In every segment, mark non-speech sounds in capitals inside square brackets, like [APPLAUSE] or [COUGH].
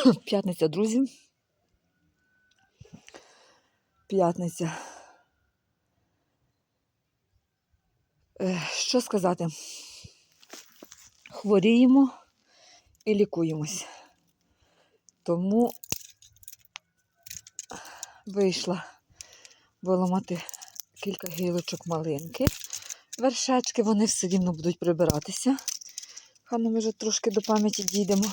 [COUGHS] П'ятниця, друзі. П'ятниця. Е, Що сказати? Хворіємо і лікуємось. Тому вийшла виламати кілька гілочок малинки. Вершечки, вони все рівно будуть прибиратися. Хай ми вже трошки до пам'яті дійдемо.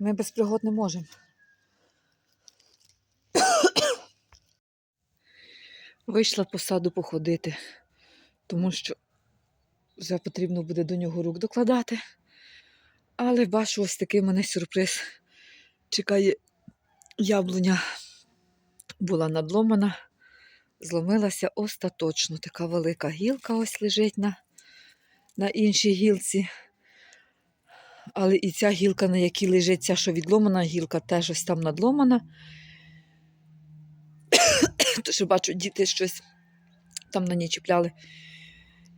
Ми без пригод не можемо. Вийшла по саду походити, тому що вже потрібно буде до нього рук докладати. Але бачу, ось такий мене сюрприз. Чекає яблуня була надломана, зломилася остаточно. Така велика гілка ось лежить на, на іншій гілці. Але і ця гілка, на якій лежить ця, що відломана гілка, теж ось там надломана. [COUGHS] Тож бачу, діти щось там на ній чіпляли.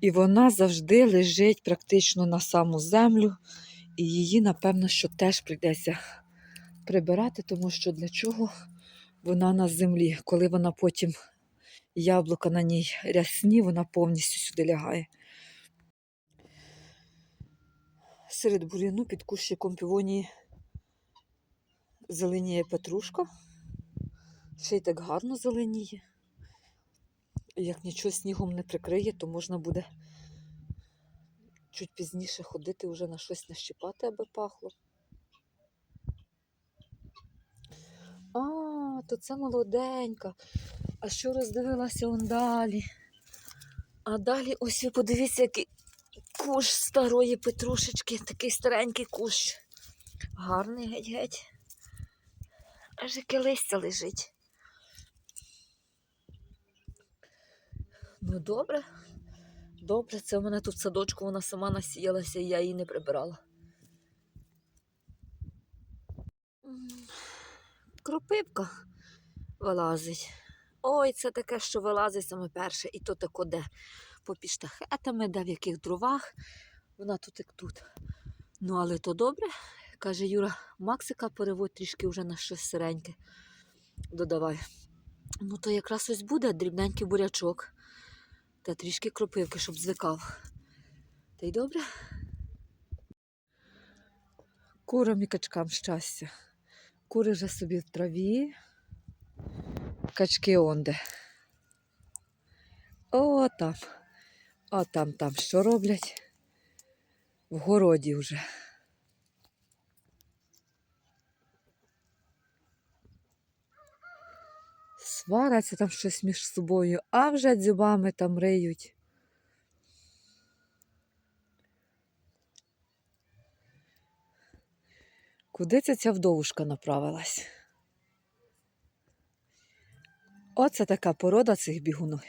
І вона завжди лежить практично на саму землю. І її, напевно, що теж прийдеться прибирати, тому що для чого вона на землі, коли вона потім яблука на ній рясні, вона повністю сюди лягає. Серед бур'яну під кущиком півонії зеленіє петрушка. Ще й так гарно зеленіє. Як нічого снігом не прикриє, то можна буде чуть пізніше ходити вже на щось нащипати, аби пахло. А, то це молоденька. А що роздивилася он далі? А далі ось ви подивіться, який кущ старої петрушечки, такий старенький кущ. Гарний геть-геть. Аж яке листя лежить. Ну добре. Добре, це в мене тут садочку вона сама насіялася, і я її не прибирала. Кропивка вилазить. Ой, це таке, що вилазить саме перше, і то тако де попід штахетами, де в яких дровах. Вона тут як тут. Ну, але то добре. Каже Юра, Максика переводь трішки вже на щось сиреньке. Додавай. Ну, то якраз ось буде дрібненький бурячок. Та трішки кропивки, щоб звикав. Та й добре. Курам і качкам щастя. Кури вже собі в траві. Качки онде. О, там. А там, там що роблять? В городі вже. Сваряться там щось між собою, а вже дзюбами там риють. Куди це ця вдовушка направилась? Оце така порода цих бігунок.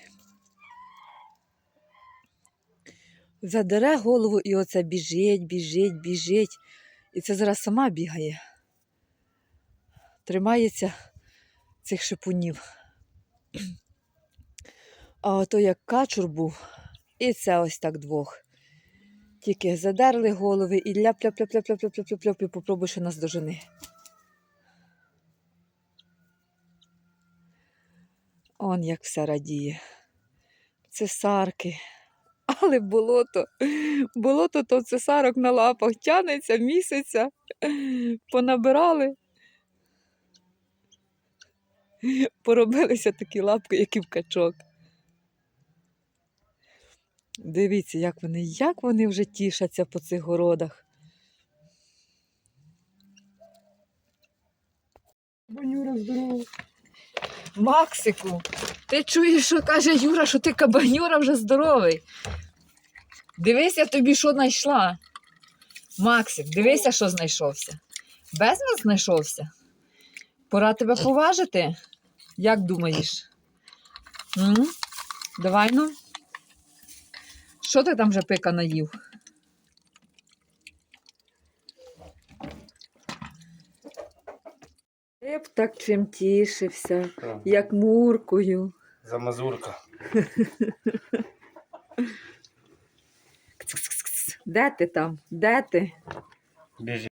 задере голову і оце біжить, біжить, біжить. І це зараз сама бігає, тримається цих шипунів. А ото як качур був, і це ось так двох. Тільки задерли голови і ляп-ляп-ляп-ляп-ляп-ляп-ляп-ляп і попробуй, що нас дожени. Он як все радіє. Це сарки. Але болото, болото то цесарок на лапах тянеться, місяця. Понабирали. Поробилися такі лапки, як і в качок. Дивіться, як вони, як вони вже тішаться по цих городах. Банюра здорова. Максику, ти чуєш, що каже Юра, що ти кабанюра вже здоровий. Дивися тобі, що знайшла. Максик, дивися, що знайшовся. Без нас знайшовся. Пора тебе поважити. Як думаєш? М? Давай ну. Що ти там вже пика наїв? Б так чим тішився, як муркою. Замазурка. Кц-кц-кц. [LAUGHS] Де ти там? Де ти? Біжи.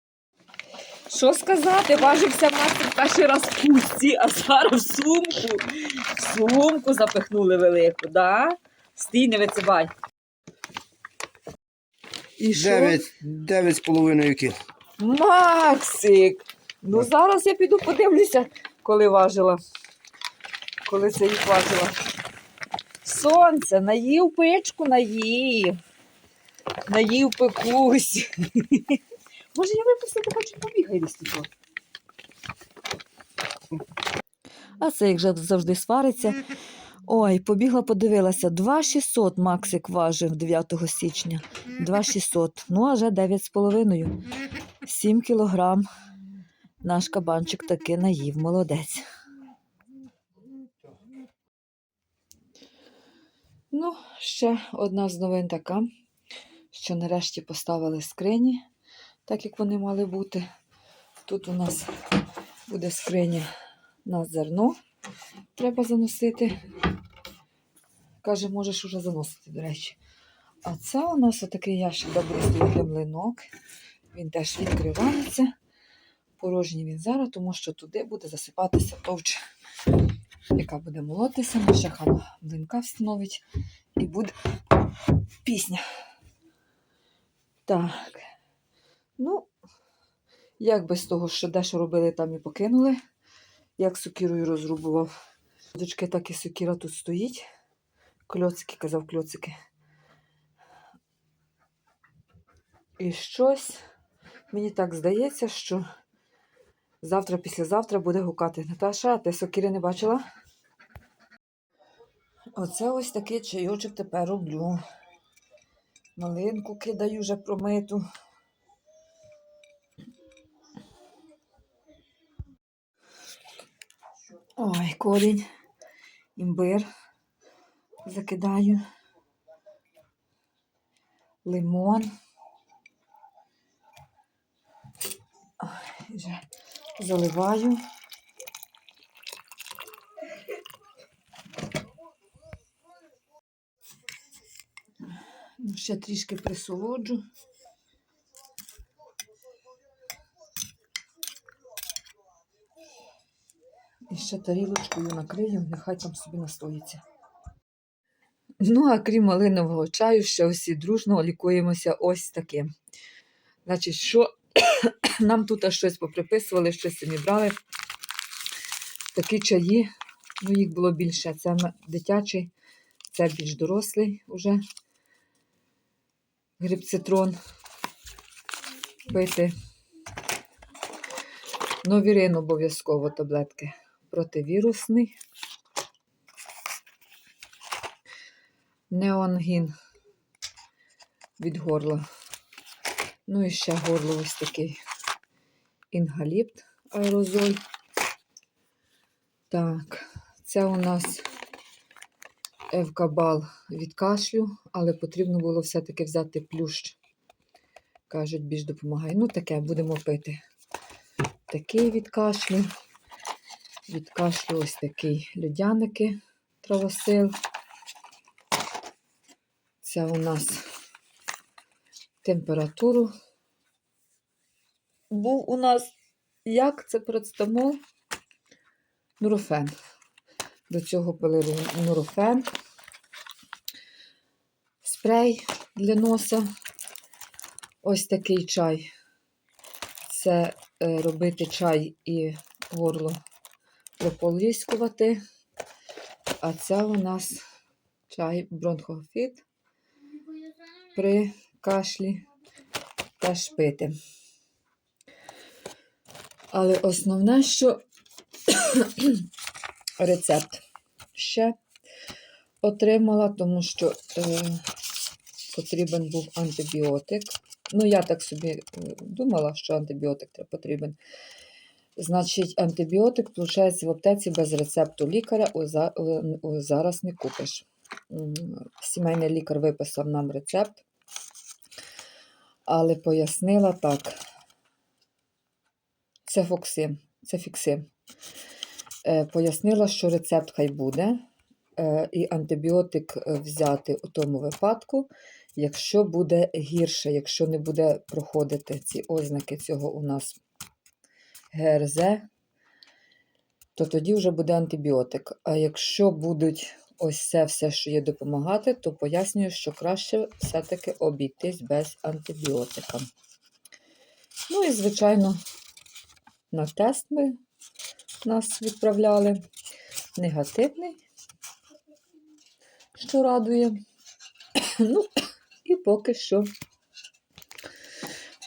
Що сказати, важився Максик перший раз в пустці, а зараз в сумку. В сумку запихнули велику, да? Стій, не вицибай. І що? Дев'ять, дев'ять з половиною кіл. Максик! Ну зараз я піду подивлюся, коли важила. Коли це їх важила. Сонце, наїв печку, наїв. Наїв пекусь. [LAUGHS] Може, я випустити, хочу побігай десь тут. А це як же завжди свариться. Ой, побігла, подивилася. 2600 Максик важив 9 січня. 2600. Ну, а вже 9,5. 7 кілограм. Наш кабанчик таки наїв, молодець. Ну, ще одна з новин така, що нарешті поставили скрині, так як вони мали бути. Тут у нас буде скриня на зерно. Треба заносити. Каже, можеш уже заносити, до речі. А це у нас отакий ящик стоїть для млинок. Він теж відкривається. Порожній він зараз, тому що туди буде засипатися товч, яка буде молотися. Ще хана млинка встановить і буде пісня. Так. Ну, як без того, що дещо робили, там і покинули. Як сокірою розрубував. Дочки, так і сокіра тут стоїть. Кльоцики, казав кльоцики. І щось мені так здається, що завтра, післязавтра буде гукати. Наташа, а ти сокири не бачила? Оце ось такий чайочок тепер роблю. Малинку кидаю вже промиту. Ой, корінь, імбир закидаю, лимон. Ой, вже заливаю. Ще трішки присолоджу. І ще тарілочкою накрию, нехай там собі настоїться. Ну, а крім малинового чаю, ще усі дружно лікуємося ось таким. Значить, що [CLEARS THROAT] нам тут щось поприписували, щось самі брали. Такі чаї, ну їх було більше. Це дитячий, це більш дорослий уже гриб-цитрон пити. Новірин обов'язково таблетки противірусний. Неонгін від горла. Ну і ще горло ось такий інгаліпт аерозоль. Так, це у нас евкабал від кашлю, але потрібно було все-таки взяти плющ. Кажуть, більш допомагає. Ну, таке будемо пити. Такий від кашлю. Від кашлю ось такий льодяники травосил. Це у нас температуру. Був у нас, як це представмо? Нурофен. До цього пили нурофен. Спрей для носа. Ось такий чай. Це е, робити чай і горло прополіскувати. А це у нас чай бронхофіт при кашлі теж пити. Але основне, що [COUGHS] рецепт ще отримала, тому що е, потрібен був антибіотик. Ну, я так собі е, думала, що антибіотик потрібен. Значить, антибіотик, виходить, в аптеці без рецепту лікаря зараз не купиш. Сімейний лікар виписав нам рецепт, але пояснила так. Це фоксим, це фіксим. Е, пояснила, що рецепт хай буде, е, і антибіотик взяти у тому випадку, Якщо буде гірше, якщо не буде проходити ці ознаки цього у нас ГРЗ, то тоді вже буде антибіотик. А якщо будуть ось це все, що є допомагати, то пояснюю, що краще все-таки обійтись без антибіотика. Ну і, звичайно, на тест ми нас відправляли. Негативний, що радує. Ну, і поки що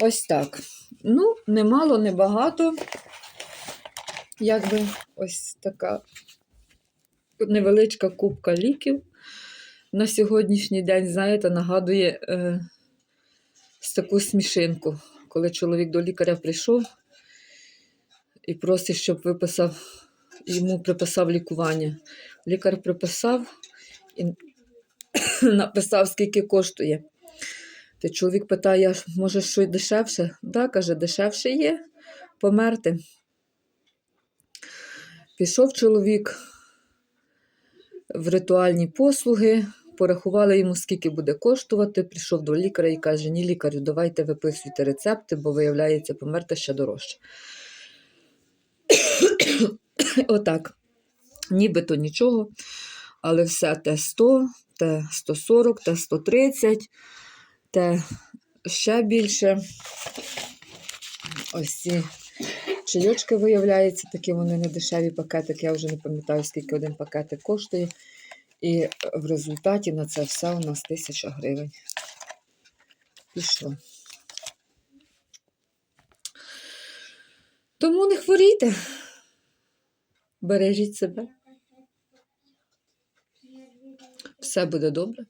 ось так. Ну, немало, небагато. Якби ось така невеличка кубка ліків на сьогоднішній день, знаєте, нагадує е, таку смішинку, коли чоловік до лікаря прийшов і просить, щоб виписав, йому приписав лікування. Лікар приписав і [COUGHS] написав, скільки коштує. Ти чоловік питає, може, що й дешевше? Да, каже, дешевше є померти. Пішов чоловік в ритуальні послуги, порахували йому, скільки буде коштувати, прийшов до лікаря і каже, ні, лікарю, давайте виписуйте рецепти, бо, виявляється, померти ще дорожче. [COUGHS] Отак. Нібито нічого, але все те 100, те 140, те 130 росте ще більше. Ось ці чайочки виявляються, такі вони не дешеві пакетики. Я вже не пам'ятаю, скільки один пакетик коштує. І в результаті на це все у нас 1000 гривень. Пішло. Тому не хворійте, бережіть себе. Все буде добре.